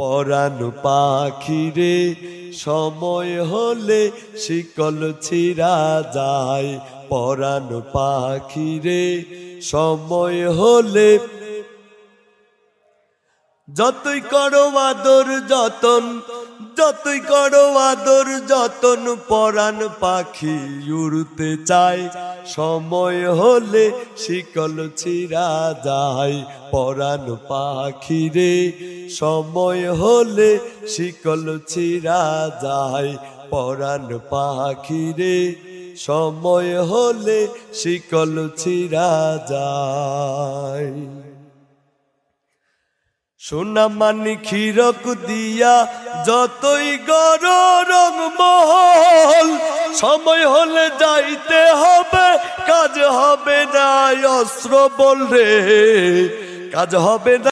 পরাণ পাখিরে, সময় হলে শিকল ছিড়া যায়। পরাণ পাখিরে, সময় হলে যতই করো আদর যতন যতই করো আদর, যতন পরাণ পাখি উড়তে চায়। সময় হলে শিকল ছিড়া যায় পরাণ পাখি রে। সময় হলে শিকল ছিড়া যায় পরাণ পাখি রে। সময় হলে শিকল ছিড়া যায়। সোনা মানি ক্ষীরক দিয়া যতই গর রং মহল, সময় হলে যাইতে হবে, কাজ হবে না অস্ত্র বললে কাজ হবে না